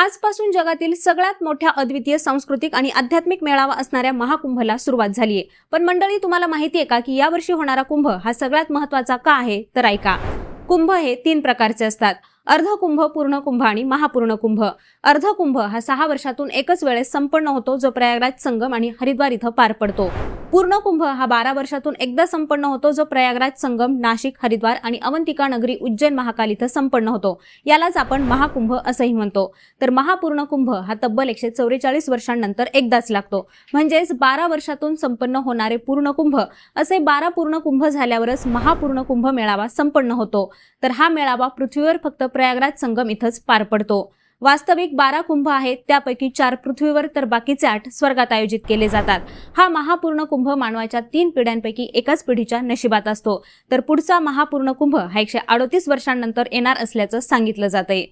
आजपासून जगातील सगळ्यात मोठ्या अद्वितीय सांस्कृतिक आणि आध्यात्मिक मेळावा असणाऱ्या महाकुंभला सुरुवात झाली आहे. पण मंडळी तुम्हाला माहिती आहे का की यावर्षी होणारा कुंभ हा सगळ्यात महत्त्वाचा का आहे? तर ऐका. कुंभ हे तीन प्रकारचे असतात. अर्धकुंभ पूर्ण कुंभ आणि महापूर्ण कुंभ अर्धकुंभ हा सहा वर्षातून एकच वेळेस संपन्न होतो जो प्रयागराज संगम आणि हरिद्वार इथं पार पडतो. पूर्ण कुंभ हा बारा वर्षातून एकदा संपन्न होतो जो प्रयागराज संगम नाशिक हरिद्वार आणि अवंतिका नगरी उज्जैन महाकाल इथं संपन्न होतो. यालाच आपण महाकुंभ असंही म्हणतो. तर महापूर्ण कुंभ हा तब्बल एकशे चौवेचाळीस वर्षांनंतर एकदाच लागतो. म्हणजेच बारा वर्षातून संपन्न होणारे पूर्ण कुंभ असे बारा पूर्ण कुंभ झाल्यावरच महापूर्ण कुंभ मेळावा संपन्न होतो. तर हा मेळावा पृथ्वीवर फक्त प्रयागराज संगम इथंच पार पडतो. वास्तविक बारा कुंभ आहेत त्यापैकी चार पृथ्वीवर तर बाकीचे आठ स्वर्गात आयोजित केले जातात. हा महापूर्ण कुंभ मानवाच्या तीन पिढ्यांपैकी एकाच पिढीच्या नशिबात असतो. तर पुढचा महापूर्ण कुंभ हा एकशे अडोतीस वर्षांनंतर येणार असल्याचं सांगितलं जातंय.